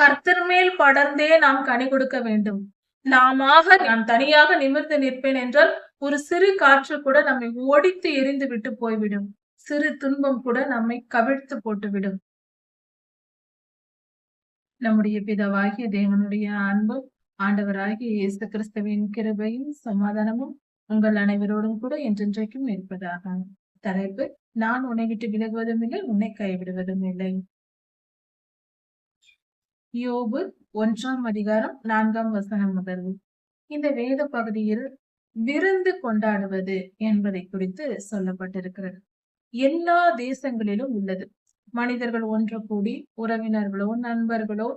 கர்த்தர் மேல் படர்ந்தே நாம் கனி கொடுக்க வேண்டும். நாமாக நான் தனியாக நிமிர்ந்து நிற்பேன் என்றால் ஒரு சிறு காற்று கூட நம்மை ஒடித்து எரிந்து விட்டு போய்விடும். சிறு துன்பம் கூட நம்மை கவிழ்த்து போட்டுவிடும். நம்முடைய பிதவாகிய தேவனுடைய அன்பு ஆண்டவராகிய இயேசு கிறிஸ்துவின் கிருபையும் சமாதானமும் உங்கள் அனைவரோடும் கூட என்றென்றைக்கும் இருப்பதாக. தலைப்பு நான் உன்னை விட்டு விலகுவதும் இல்லை உன்னை கைவிடுவதும் இல்லை. யோபு ஒன்றாம் அதிகாரம் நான்காம் வசனம் முதல். இந்த வேத பகுதியில் விருந்து கொண்டாடுவது என்பதை குறித்து சொல்லப்பட்டிருக்கிறது. எல்லா தேசங்களிலும் உள்ளது. மனிதர்கள் ஒன்று கூடி உறவினர்களோ நண்பர்களோ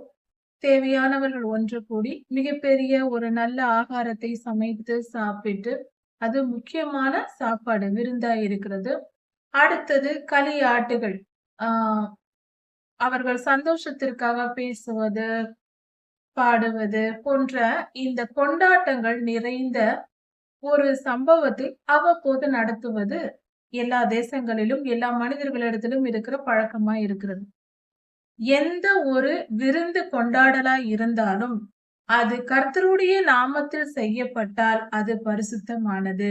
தேவையானவர்கள் ஒன்று கூடி மிகப்பெரிய ஒரு நல்ல ஆகாரத்தை சமைத்து சாப்பிட்டு அது முக்கியமான சாப்பாடு விருந்தா இருக்கிறது. அடுத்தது களியாட்டுகள். ஆஹ் அவர்கள் சந்தோஷத்திற்காக பேசுவது பாடுவது போன்ற இந்த கொண்டாட்டங்கள் நிறைந்த ஒரு சம்பவத்தை அவ்வப்போது நடத்துவது எல்லா தேசங்களிலும் எல்லா மனிதர்களிடத்திலும் இருக்கிற பழக்கமா இருக்கிறது. எந்த ஒரு விருந்து கொண்டாடலா இருந்தாலும் அது கர்த்தருடைய நாமத்தில் செய்யப்பட்டால் அது பரிசுத்தமானது.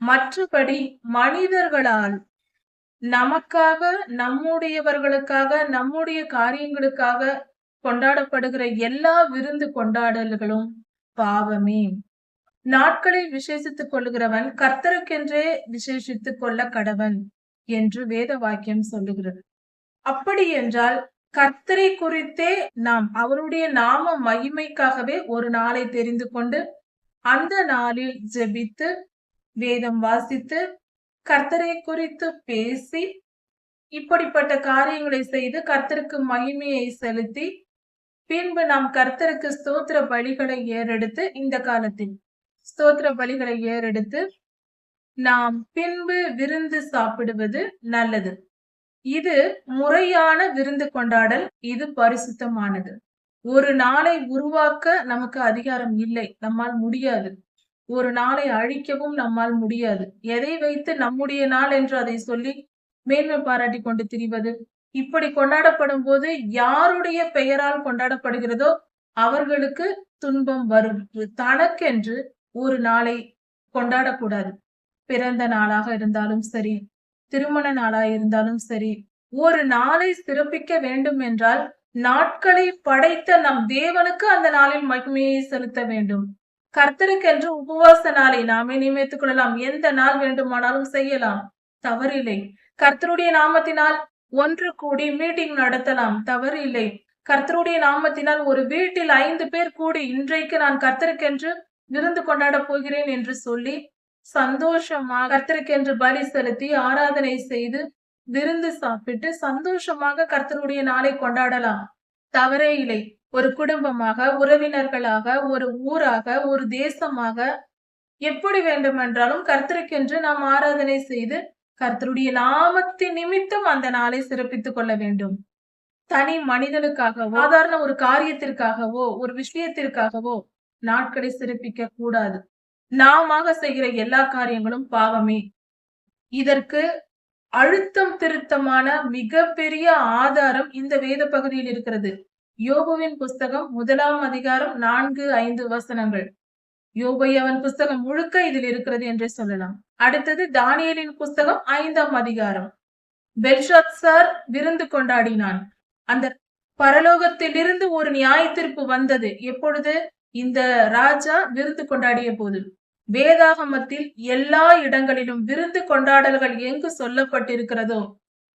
மற்றபடி மனிதர்களால் நமக்காக நம்முடையவர்களுக்காக நம்முடைய காரியங்களுக்காக கொண்டாடப்படுகிற எல்லா விருந்து கொண்டாடல்களும் பாவமே. நாட்களை விசேஷித்துக் கொள்ளுகிறவன் கர்த்தருக்கென்றே விசேஷித்துக் கொள்ள கடவன் என்று வேத வாக்கியம் சொல்லுகிறது. அப்படி என்றால் கர்த்தரை குறித்தே நாம் அவருடைய நாம மகிமைக்காகவே ஒரு நாளை தெரிந்து கொண்டு அந்த நாளில் ஜெபித்து வேதம் வாசித்து கர்த்தரை குறித்து பேசி இப்படிப்பட்ட காரியங்களை செய்து கர்த்தருக்கு மகிமையை செலுத்தி பின்பு நாம் கர்த்தருக்கு ஸ்தோத்திர பலிகளை ஏறெடுத்து இந்த காலத்தில் ஸ்தோத்திர பலிகளை ஏறெடுத்து நாம் பின்பு விருந்து சாப்பிடுவது நல்லது. இது முறையான விருந்து கொண்டாடல் இது பரிசுத்தமானது. ஒரு நாளை உருவாக்க நமக்கு அதிகாரம் இல்லை நம்மால் முடியாது. ஒரு நாளை அழிக்கவும் நம்மால் முடியாது. எதை வைத்து நம்முடைய நாள் என்று அதை சொல்லி மேன்மை பாராட்டி கொண்டு திரிவது? இப்படி கொண்டாடப்படும் போது யாருடைய பெயரால் கொண்டாடப்படுகிறதோ அவர்களுக்கு துன்பம் வரும். தனக்கென்று ஒரு நாளை கொண்டாடக்கூடாது. பிறந்த நாளாக இருந்தாலும் சரி திருமண நாளாக இருந்தாலும் சரி ஒரு நாளை சிறப்பிக்க வேண்டும் என்றால் நாட்களை படைத்த நம் தேவனுக்கு அந்த நாளில் மகிமையை செலுத்த வேண்டும். கர்த்தருக்கென்று உபவாச நாளை நாமே நியமித்துக் கொள்ளலாம். எந்த நாள் வேண்டுமானாலும் செய்யலாம். தவறில்லை. கர்த்தருடைய நாமத்தினால் ஒன்று கூடி மீட்டிங் நடத்தலாம். தவறு இல்லை கர்த்தருடைய நாமத்தினால் ஒரு வீட்டில் ஐந்து பேர் கூடி இன்றைக்கு நான் கர்த்தருக்கென்று விருந்து கொண்டாட போகிறேன் என்று சொல்லி சந்தோஷமாக கர்த்தருக்கென்று பலி செலுத்தி ஆராதனை செய்து விருந்து சாப்பிட்டு சந்தோஷமாக கர்த்தருடைய நாளை கொண்டாடலாம். தவறே இல்லை. ஒரு குடும்பமாக உறவினர்களாக ஒரு ஊராக ஒரு தேசமாக எப்படி வேண்டுமென்றாலும் கர்த்தருக்கென்று நாம் ஆராதனை செய்து கர்த்தருடைய நாமத்தின் நிமித்தம் அந்த நாளை சிறப்பித்துக் கொள்ள வேண்டும். தனி மனிதனுக்காகவோ சாதாரண ஒரு காரியத்திற்காகவோ ஒரு விஷயத்திற்காகவோ நாட்களை சிறப்பிக்க கூடாது நாம செய்கிற எல்லா காரியங்களும் பாவமே. இதற்கு அழுத்தம் திருத்தமான மிகப்பெரிய ஆதாரம் இந்த வேத பகுதியில் இருக்கிறது. யோபுவின் புஸ்தகம் முதலாம் அதிகாரம் நான்கு ஐந்து வசனங்கள். யோபையவன் புஸ்தகம் முழுக்க இதில் இருக்கிறது என்றே சொல்லலாம். அடுத்தது தானியலின் புஸ்தகம் ஐந்தாம் அதிகாரம். பெல்ஷாத் சார் விருந்து கொண்டாடினான். அந்த பரலோகத்திலிருந்து ஒரு நியாய தீர்ப்பு வந்தது. எப்பொழுது? இந்த ராஜா விருந்து கொண்டாடிய போது. வேதாகமத்தில் எல்லா இடங்களிலும் விருந்து கொண்டாடல்கள் எங்கு சொல்லப்பட்டிருக்கிறதோ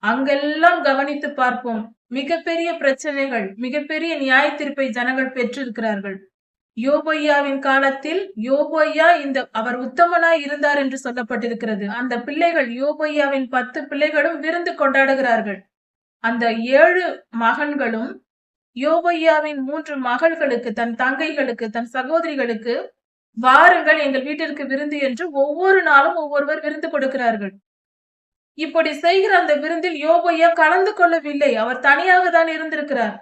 அங்கெல்லாம் கவனித்து பார்ப்போம். மிகப்பெரிய பிரச்சனைகள் மிகப்பெரிய நியாய தீர்ப்பை ஜனங்கள் பெற்றிருக்கிறார்கள். யோபையாவின் காலத்தில் யோபையா இந்த அவர் உத்தமனாய் இருந்தார் என்று சொல்லப்பட்டிருக்கிறது. அந்த பிள்ளைகள் யோபையாவின் பத்து பிள்ளைகளும் விருந்து கொண்டாடுகிறார்கள். அந்த ஏழு மகன்களும் யோபையாவின் மூன்று மகள்களுக்கு தன் தங்கைகளுக்கு தன் சகோதரிகளுக்கு வாருங்கள் எங்கள் வீட்டிற்கு விருந்து என்று ஒவ்வொரு நாளும் ஒவ்வொருவர் விருந்து கொடுக்கிறார்கள். இப்படி செய்கிற அந்த விருந்தில் யோபையா கலந்து கொள்ளவில்லை. அவர் தனியாக தான் இருந்திருக்கிறார்.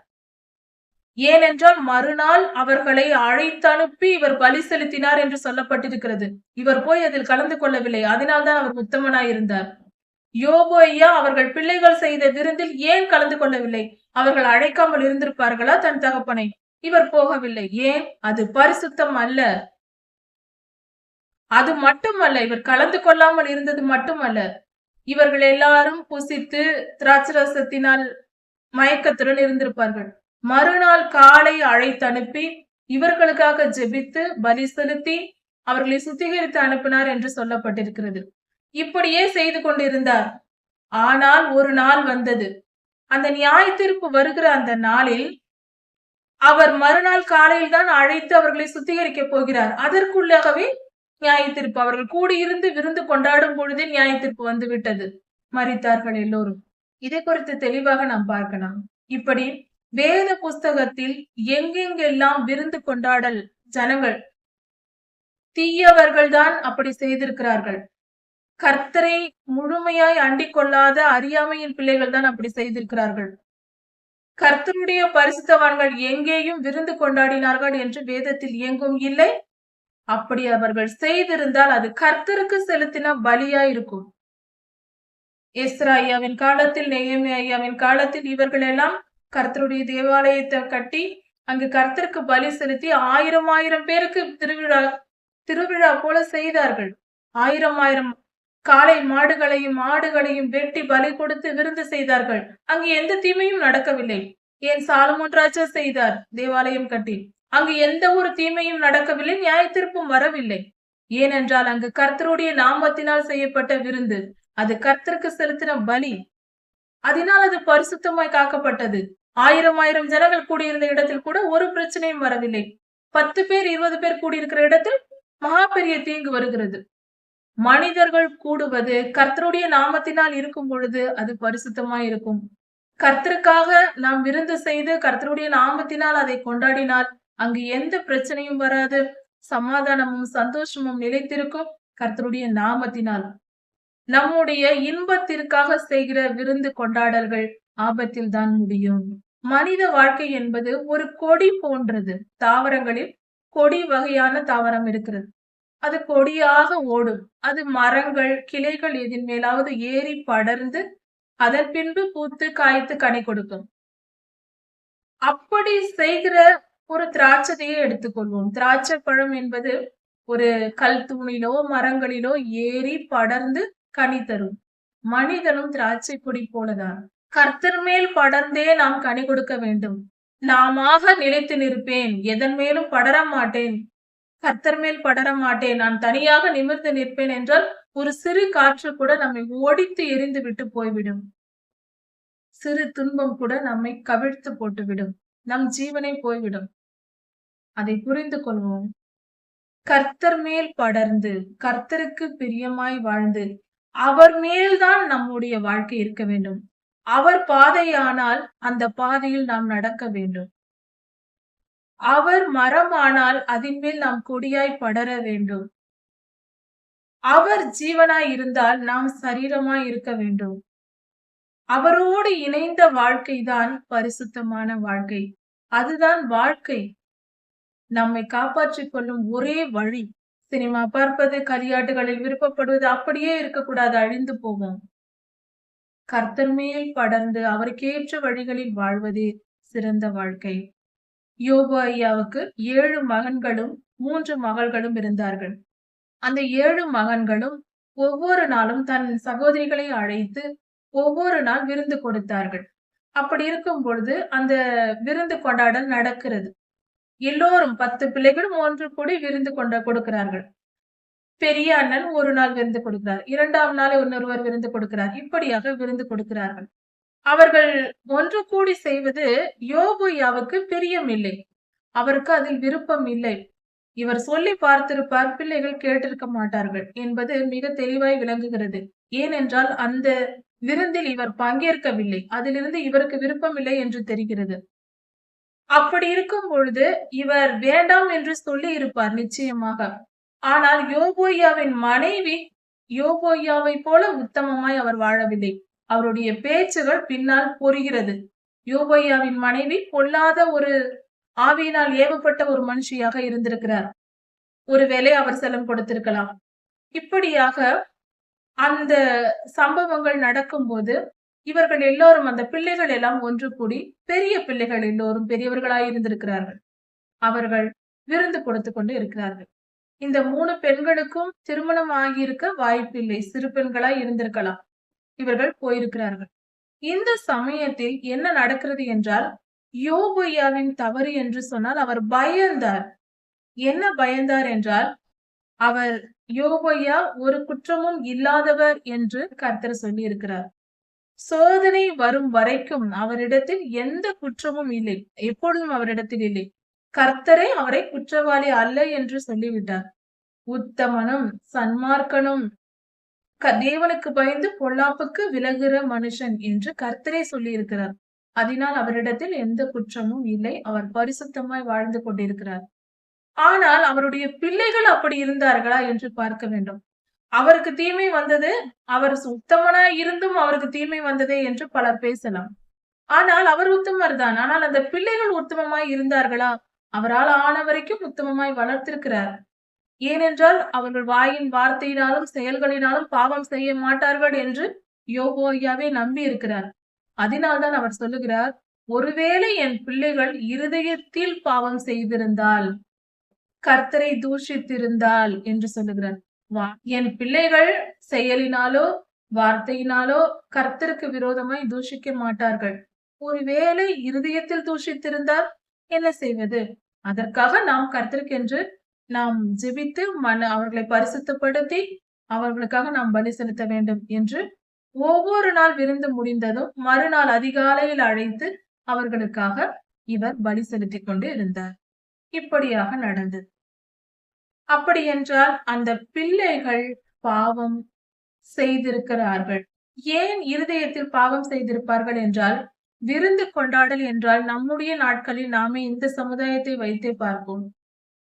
ஏனென்றால் மறுநாள் அவர்களை அழைத்து அனுப்பி இவர் பலி செலுத்தினார் என்று சொல்லப்பட்டிருக்கிறது. இவர் போய் அதில் கலந்து கொள்ளவில்லை. அதனால்தான் அவர் உத்தமனாயிருந்தார் யோபோ ஐயா அவர்கள் பிள்ளைகள் செய்த விருந்தில் ஏன் கலந்து கொள்ளவில்லை? அவர்கள் அழைக்காமல் இருந்திருப்பார்களா தன் தகப்பனை? இவர் போகவில்லை. ஏன்? அது பரிசுத்தம் அல்ல. அது மட்டுமல்ல. இவர் கலந்து கொள்ளாமல் இருந்தது மட்டுமல்ல. இவர்கள் எல்லாரும் புசித்து திராட்சரசத்தினால் மயக்கத்துடன் இருந்திருப்பார்கள். மறுநாள் காலை அழைத்தனுப்பி இவர்களுக்காக ஜெபித்து பலி செலுத்தி அவர்களை சுத்திகரித்து அனுப்பினார் என்று சொல்லப்பட்டிருக்கிறது. இப்படியே செய்து கொண்டிருந்தார். ஆனால் ஒரு நாள் வந்தது. அந்த நியாய தீர்ப்பு வருகிற அந்த நாளில் அவர் மறுநாள் காலையில் தான் அழைத்து அவர்களை சுத்திகரிக்க போகிறார். அதற்குள்ளாகவே நியாய தீர்ப்பு அவர்கள் கூடியிருந்து விருந்து கொண்டாடும் பொழுதே நியாய தீர்ப்பு வந்து விட்டது மறித்தார்கள் எல்லோரும். இதை குறித்து தெளிவாக நாம் பார்க்கலாம். இப்படி வேத புஸ்தகத்தில் எங்கெங்கெல்லாம் விருந்து கொண்டாடல் ஜனங்கள் தீயவர்கள் தான் அப்படி செய்திருக்கிறார்கள். கர்த்தரை முழுமையாய் அண்டிக் கொள்ளாத அறியாமையின் பிள்ளைகள் தான் அப்படி செய்திருக்கிறார்கள். கர்த்தருடைய பரிசுத்தவான்கள் எங்கேயும் விருந்து கொண்டாடினார்கள் என்று வேதத்தில் எங்கும் இல்லை. அப்படி அவர்கள் செய்திருந்தால் அது கர்த்தருக்கு செலுத்தின பலியா இருக்கும் எஸ்ரா ஐயாவின் காலத்தில் நெய்யமி ஐயாவின் காலத்தில் இவர்கள் எல்லாம் கர்த்தருடைய தேவாலயத்தை கட்டி அங்கு கர்த்தருக்கு பலி செலுத்தி ஆயிரம் ஆயிரம் பேருக்கு திருவிழா திருவிழா போல செய்தார்கள். ஆயிரம் ஆயிரம் காளை மாடுகளையும் ஆடுகளையும் வெட்டி பலி கொடுத்து விருந்து செய்தார்கள். அங்கு எந்த தீமையும் நடக்கவில்லை. ஏன் சாலமோன் ராஜா செய்தார்? தேவாலயம் கட்டி. அங்கு எந்த ஒரு தீமையும் நடக்கவில்லை நியாய தீர்ப்பும் வரவில்லை. ஏனென்றால் அங்கு கர்த்தருடைய நாமத்தினால் செய்யப்பட்ட விருந்து அது கர்த்தருக்கு செலுத்தின பலி. அதனால் அது பரிசுத்தமாய் காக்கப்பட்டது. ஆயிரம் ஆயிரம் ஜனங்கள் கூடியிருந்த இடத்தில் கூட ஒரு பிரச்சனையும் வரவில்லை. பத்து பேர் இருபது பேர் கூடியிருக்கிற இடத்தில் மகா பெரிய தீங்கு வருகிறது. மனிதர்கள் கூடுவது கர்த்தருடைய நாமத்தினால் இருக்கும் பொழுது அது பரிசுத்தமாய் இருக்கும். கர்த்தருக்காக நாம் விருந்து செய்து கர்த்தருடைய நாமத்தினால் அதை கொண்டாடினால் அங்கு எந்த பிரச்சனையும் வராது. சமாதானமும் சந்தோஷமும் நிலைத்திருக்கும். கர்த்தருடைய நாமத்தினால் நம்முடைய இன்பத்திற்காக செய்கிற விருந்து கொண்டாடல்கள் ஆபத்தில் தான் முடியும். மனித வாழ்க்கை என்பது ஒரு கொடி போன்றது. தாவரங்களில் கொடி வகையான தாவரம் இருக்கிறது. அது கொடியாக ஓடும். அது மரங்கள் கிளைகள் எதின் மேலாவது ஏறி படர்ந்து அதன் பின்பு பூத்து காய்த்து கனி கொடுக்கும். அப்படி செய்கிற ஒரு திராட்சதையே எடுத்துக்கொள்வோம். திராட்சை பழம் என்பது ஒரு கல் தூணிலோ மரங்களிலோ ஏறி படர்ந்து கனி தரும். மனிதனும் திராட்சை கொடி போலதான். கர்த்தர் மேல் படர்ந்தே நாம் கனி கொடுக்க வேண்டும். நாமாக நிலைத்து நிற்பேன். எதன் மேலும் படர மாட்டேன். கர்த்தர் மேல் படர மாட்டேன். நான் தனியாக நிமிர்ந்து நிற்பேன் என்றால் ஒரு சிறு காற்று கூட நம்மை ஓடித்து எரிந்து விட்டு போய்விடும். சிறு துன்பம் கூட நம்மை கவிழ்த்து போட்டுவிடும். நம் ஜீவனை போய்விடும். அதை புரிந்து கொள்வோம். கர்த்தர் மேல் படர்ந்து கர்த்தருக்கு பிரியமாய் வாழ்ந்து அவர் மேல்தான் நம்முடைய வாழ்க்கை இருக்க வேண்டும். அவர் பாதையானால் அந்த பாதையில் நாம் நடக்க வேண்டும். அவர் மரமானால் அதன் மேல் நாம் கொடியாய் படர வேண்டும். அவர் ஜீவனாய் இருந்தால் நாம் சரீரமாய் இருக்க வேண்டும். அவரோடு இணைந்த வாழ்க்கைதான் பரிசுத்தமான வாழ்க்கை. அதுதான் வாழ்க்கை. நம்மை காப்பாற்றிக் கொள்ளும் ஒரே வழி சினிமா பார்ப்பது கரியாட்டுகளில் விருப்பப்படுவது அப்படியே இருக்கக்கூடாது அழிந்து போகும் கர்த்தர் மேல் படர்ந்து அவருக்கேற்ற வழிகளில் வாழ்வதே சிறந்த வாழ்க்கை. யோபு ஐயாவுக்கு ஏழு மகன்களும் மூன்று மகள்களும் இருந்தார்கள். அந்த ஏழு மகன்களும் ஒவ்வொரு நாளும் தன் சகோதரிகளை அழைத்து ஒவ்வொரு நாள் விருந்து கொடுத்தார்கள். அப்படி இருக்கும் பொழுது அந்த விருந்து கொண்டாடல் நடக்கிறது. எல்லோரும் பத்து பிள்ளைகளும் ஒன்று கூடி விருந்து கொண்ட கொடுக்கிறார்கள். பெரிய அண்ணன் ஒரு நாள் விருந்து கொடுக்கிறார். இரண்டாம் நாள் இன்னொருவர் விருந்து கொடுக்கிறார். இப்படியாக விருந்து கொடுக்கிறார்கள். அவர்கள் ஒன்று கூடி செய்வது யோபுயாவுக்கு பிரியம் இல்லை. அவருக்கு அதில் விருப்பம் இல்லை. இவர் சொல்லி பார்த்திருப்பார் பிள்ளைகள் கேட்டிருக்க மாட்டார்கள் என்பது மிக தெளிவாய் விளங்குகிறது. ஏனென்றால் அந்த விருந்தில் இவர் பங்கேற்கவில்லை. அதிலிருந்து இவருக்கு விருப்பம் இல்லை என்று தெரிகிறது. அப்படி இருக்கும் பொழுது இவர் வேண்டாம் என்று சொல்லி இருப்பார் நிச்சயமாக. ஆனால் யோபோயாவின் மனைவி யோபோய்யாவை போல உத்தமமாய் அவர் வாழவில்லை. அவருடைய பேச்சுகள் பின்னால் பொறுகிறது. யோபோயாவின் மனைவி பொல்லாத ஒரு ஆவியினால் ஏவப்பட்ட ஒரு மனுஷியாக இருந்திருக்கிறார். ஒருவேளை அவர் செல்லம் கொடுத்திருக்கலாம். இப்படியாக அந்த சம்பவங்கள் நடக்கும்போது இவர்கள் எல்லோரும் அந்த பிள்ளைகள் எல்லாம் ஒன்று கூடி பெரிய பிள்ளைகள் எல்லோரும் பெரியவர்களாய் இருந்திருக்கிறார்கள். அவர்கள் விருந்து கொடுத்து கொண்டு இருக்கிறார்கள். இந்த மூணு பெண்களுக்கும் திருமணம் ஆகியிருக்க வாய்ப்பில்லை சிறு பெண்களாய் இருந்திருக்கலாம். இவர்கள் போயிருக்கிறார்கள். இந்த சமயத்தில் என்ன நடக்கிறது என்றால் யோபையாவின் தவறு என்று சொன்னால் அவர் பயந்தார். என்ன பயந்தார் என்றால் அவர் யோகையா ஒரு குற்றமும் இல்லாதவர் என்று கர்த்தர் சொல்லி இருக்கிறார் சோதனை வரும் வரைக்கும் அவரிடத்தில் எந்த குற்றமும் இல்லை. எப்பொழுதும் அவரிடத்தில் இல்லை. கர்த்தரே அவரை குற்றவாளி அல்ல என்று சொல்லிவிட்டார். உத்தமனும் சன்மார்க்கனும் தேவனுக்கு பயந்து பொல்லாப்புக்கு விலகுற மனுஷன் என்று கர்த்தரே சொல்லியிருக்கிறார். அதனால் அவரிடத்தில் எந்த குற்றமும் இல்லை. அவர் பரிசுத்தமாய் வாழ்ந்து கொண்டிருக்கிறார். ஆனால் அவருடைய பிள்ளைகள் அப்படி இருந்தார்களா என்று பார்க்க வேண்டும். அவருக்கு தீமை வந்தது அவர் உத்தமனாய் இருந்தும் அவருக்கு தீமை வந்ததே என்று பலர் பேசலாம். ஆனால் அவர் உத்தமர் தான் ஆனால் அந்த பிள்ளைகள் உத்தமமாய் இருந்தார்களா? அவரால் ஆன வரைக்கும் உத்தமமாய் வளர்த்திருக்கிறார். ஏனென்றால் அவர்கள் வாயின் வார்த்தையினாலும் செயல்களினாலும் பாவம் செய்ய மாட்டார்கள் என்று யோகோயாவே நம்பி இருக்கிறார் அதனால்தான் அவர் சொல்லுகிறார் ஒருவேளை என் பிள்ளைகள் இருதயத்தில் பாவம் செய்திருந்தால் கர்த்தரை தூஷித்திருந்தால் என்று சொல்லுகிறார். என் பிள்ளைகள் செயலினாலோ வார்த்தையினாலோ கர்த்தருக்கு விரோதமாய் தூஷிக்க மாட்டார்கள். ஒருவேளை இருதயத்தில் தூஷித்திருந்தால் என்ன செய்வது? அதற்காக நாம் கர்த்தருக்கென்று நாம் ஜெபித்து மன அவர்களை பரிசுத்தப்படுத்தி அவர்களுக்காக நாம் பலி செலுத்த வேண்டும் என்று ஒவ்வொரு நாள் விருந்து முடிந்ததும் மறுநாள் அதிகாலையில் அழைத்து அவர்களுக்காக இவர் பலி செலுத்தி கொண்டு இருந்தார். இப்படியாக நடந்தது. அப்படி என்றால் அந்த பிள்ளைகள் பாவம் செய்திருக்கிறார்கள். ஏன் இருதயத்தில் பாவம் செய்திருப்பார்கள் என்றால் விருந்து கொண்டாடல் என்றால் நம்முடைய நாட்களில் நாமே இந்த சமுதாயத்தை வைத்தே பார்ப்போம்.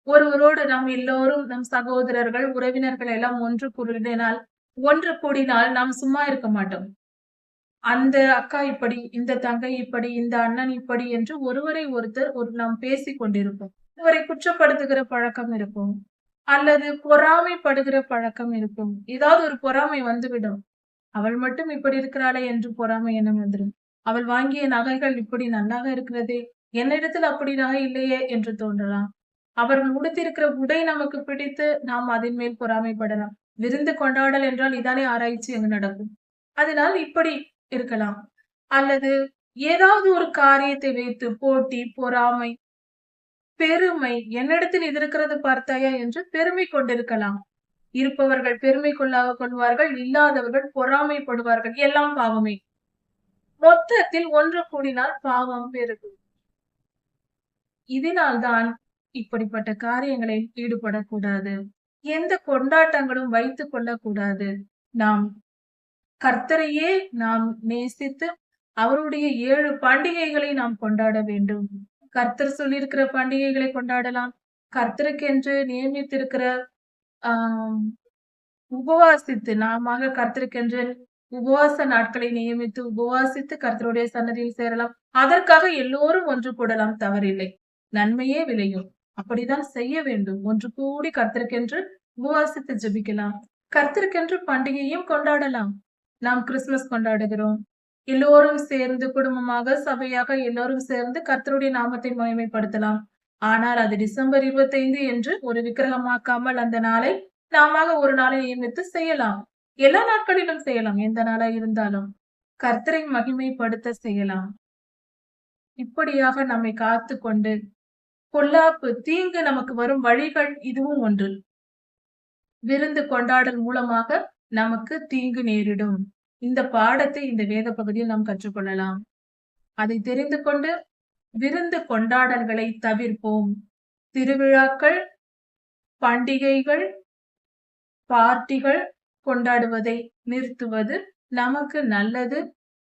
ஒருவரோடு நாம் எல்லோரும் நம் சகோதரர்கள் உறவினர்கள் எல்லாம் ஒன்று கூறினால் ஒன்று கூடினால் நாம் சும்மா இருக்க மாட்டோம். அந்த அக்கா இப்படி இந்த தங்கை இப்படி இந்த அண்ணன் இப்படி என்று ஒருவரை ஒருத்தர் ஒரு நாம் பேசி கொண்டிருப்போம். இவரை குற்றப்படுத்துகிற பழக்கம் இருக்கும். அல்லது பொறாமைப்படுகிற பழக்கம் இருக்கும். ஏதாவது ஒரு பொறாமை வந்துவிடும். அவள் மட்டும் இப்படி இருக்கிறாளே என்று பொறாமை என்ன வந்துடும் அவள் வாங்கிய நகைகள் இப்படி நல்லாக இருக்கிறதே என்னிடத்தில் அப்படி நகை இல்லையே என்று தோன்றலாம். அவர்கள் உடுத்திருக்கிற உடை நமக்கு பிடித்து நாம் அதன் மேல் பொறாமைப்படலாம். விருந்து கொண்டாடல் என்றால் இதானே ஆராய்ச்சி அங்கு நடக்கும். அதனால் இப்படி இருக்கலாம். அல்லது ஏதாவது ஒரு காரியத்தை வைத்து போட்டி பொறாமை பெருமை என்னிடத்தில் இது இருக்கிறது பார்த்தாயா என்று பெருமை கொண்டிருக்கலாம். இருப்பவர்கள் பெருமை கொள்ளாக கொள்வார்கள் இல்லாதவர்கள் பொறாமைப்படுவார்கள். எல்லாம் பாவமே. மொத்தத்தில் ஒன்று கூடினால் பாவம் பெருகும். இதனால்தான் இப்படிப்பட்ட காரியங்களில் ஈடுபடக்கூடாது. எந்த கொண்டாட்டங்களும் வைத்துக் கொள்ளக்கூடாது. நாம் கர்த்தரையே நாம் நேசித்து அவருடைய ஏழு பண்டிகைகளை நாம் கொண்டாட வேண்டும். கர்த்தர் சொல்லியிருக்கிற பண்டிகைகளை கொண்டாடலாம். கர்த்தருக்கென்று நியமித்திருக்கிற ஆஹ் உபவாசித்து நாம கர்த்தருக்கென்று உபவாச நாட்களை நியமித்து உபவாசித்து கர்த்தருடைய சன்னதியில் சேரலாம். அதற்காக எல்லோரும் ஒன்று கூடலாம் தவறில்லை. நன்மையே விளையும். அப்படிதான் செய்ய வேண்டும். ஒன்று கூடி கர்த்தருக்கென்று உபவாசித்து ஜபிக்கலாம். கர்த்தருக்கென்று பண்டிகையும் கொண்டாடலாம். நாம் கிறிஸ்துமஸ் கொண்டாடுகிறோம். எல்லோரும் சேர்ந்து குடும்பமாக சபையாக எல்லோரும் சேர்ந்து கர்த்தருடைய நாமத்தை மகிமைப்படுத்தலாம். ஆனால் அது டிசம்பர் இருபத்தைந்து என்று ஒரு விக்கிரகமாக்காமல் அந்த நாளை நாம ஒரு நாளை நியமித்து செய்யலாம். எல்லா நாட்களிலும் செய்யலாம். எந்த நாளா இருந்தாலும் கர்த்தரை மகிமைப்படுத்த செய்யலாம். இப்படியாக நம்மை காத்து கொண்டு பொல்லாப்பு தீங்கு நமக்கு வரும் வழிகள் இதுவும் ஒன்று. விருந்து கொண்டாடல் மூலமாக நமக்கு தீங்கு நேரிடும். இந்த பாடத்தை இந்த வேத பகுதியில் நாம் கற்றுக்கொள்ளலாம். அதை தெரிந்து கொண்டு விருந்து கொண்டாடல்களை தவிர்ப்போம். திருவிழாக்கள் பண்டிகைகள் பார்ட்டிகள் கொண்டாடுவதை நிறுத்துவது நமக்கு நல்லது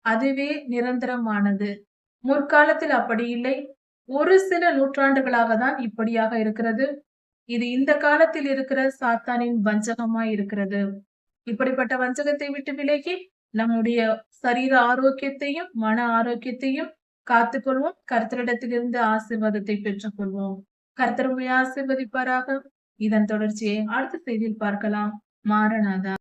அதுவே நிரந்தரமானது. முற்காலத்தில் அப்படி இல்லை. ஒரு சில நூற்றாண்டுகளாக தான் இப்படியாக இருக்கிறது. இது இந்த காலத்தில் இருக்கிற சாத்தானின் வஞ்சகமாய் இருக்கிறது. இப்படிப்பட்ட வஞ்சகத்தை விட்டு விலகி நம்முடைய சரீர ஆரோக்கியத்தையும் மன ஆரோக்கியத்தையும் காத்துக்கொள்வோம். கர்த்தரிடத்திலிருந்து ஆசிர்வாதத்தை பெற்றுக்கொள்வோம். கர்த்தருமையை ஆசிர்வதிப்பாராக. இதன் தொடர்ச்சியை அடுத்த செய்தியில் பார்க்கலாம். மாரநாதா